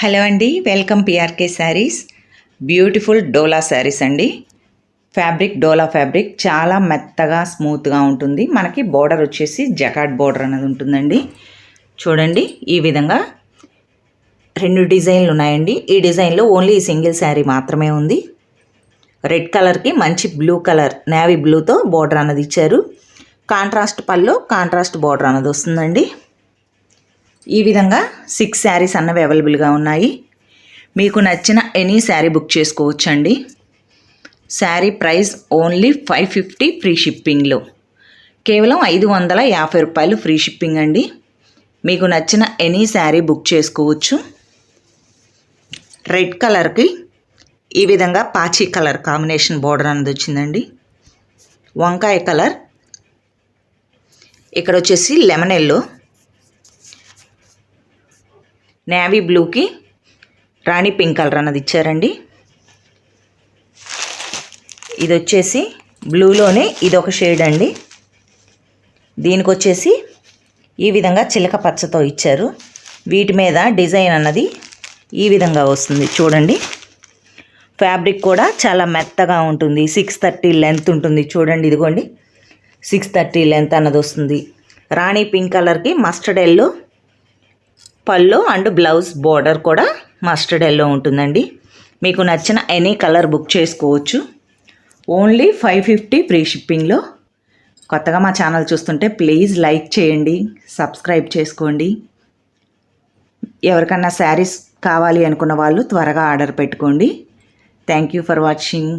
Hello అండి welcome P R K Sarees. Beautiful dola sarees అండి. Fabric డోలా fabric చాలా మెత్తగా స్మూత్గా ఉంటుంది. మనకి బోర్డర్ వచ్చేసి జకాట్ బోర్డర్ అనేది ఉంటుందండి. చూడండి ఈ విధంగా రెండు డిజైన్లు ఉన్నాయండి. ఈ డిజైన్లో ఓన్లీ సింగిల్ శారీ మాత్రమే ఉంది. రెడ్ కలర్కి మంచి బ్లూ కలర్ నేవీ బ్లూతో బోర్డర్ అన్నది ఇచ్చారు. కాంట్రాస్ట్ పళ్ళు కాంట్రాస్ట్ బోర్డర్ అన్నది వస్తుందండి. ఈ విధంగా సిక్స్ శారీస్ అన్నవి అవైలబుల్గా ఉన్నాయి. మీకు నచ్చిన ఎనీ శారీ బుక్ చేసుకోవచ్చండి. Saree price only five fifty free షిప్పింగ్లో. కేవలం ఐదు వందల యాభై రూపాయలు ఫ్రీ షిప్పింగ్ అండి. మీకు నచ్చిన ఎనీ శారీ బుక్ చేసుకోవచ్చు. రెడ్ కలర్కి ఈ విధంగా పాచీ కలర్ కాంబినేషన్ బోర్డర్ అనేది వచ్చిందండి. వంకాయ కలర్. ఇక్కడ వచ్చేసి లెమన్ ఎల్లో. నేవీ బ్లూకి రాణి పింక్ కలర్ అన్నది ఇచ్చారండి. ఇది వచ్చేసి బ్లూలోనే ఇది ఒక షేడ్ అండి. దీనికి వచ్చేసి ఈ విధంగా చిలక పచ్చతో ఇచ్చారు. వీటి మీద డిజైన్ అన్నది ఈ విధంగా వస్తుంది చూడండి. ఫ్యాబ్రిక్ కూడా చాలా మెత్తగా ఉంటుంది. సిక్స్ థర్టీ లెంత్ ఉంటుంది చూడండి ఇదిగోండి. సిక్స్ థర్టీ లెంత్ అన్నది వస్తుంది. రాణి పింక్ కలర్కి మస్టర్డ్ ఎల్లో పళ్ళు అండ్ బ్లౌజ్ బోర్డర్ కూడా మస్టర్డ్ ఎల్లో ఉంటుందండి. మీకు నచ్చిన ఎనీ కలర్ బుక్ చేసుకోవచ్చు. ఓన్లీ ఫైవ్ ఫిఫ్టీ ఫ్రీ షిప్పింగ్లో కొత్తగా మా ఛానల్ చూస్తుంటే ప్లీజ్ లైక్ చేయండి సబ్స్క్రైబ్ చేసుకోండి. ఎవరికన్నా శారీస్ కావాలి అనుకున్న వాళ్ళు త్వరగా ఆర్డర్ పెట్టుకోండి. Thank you for watching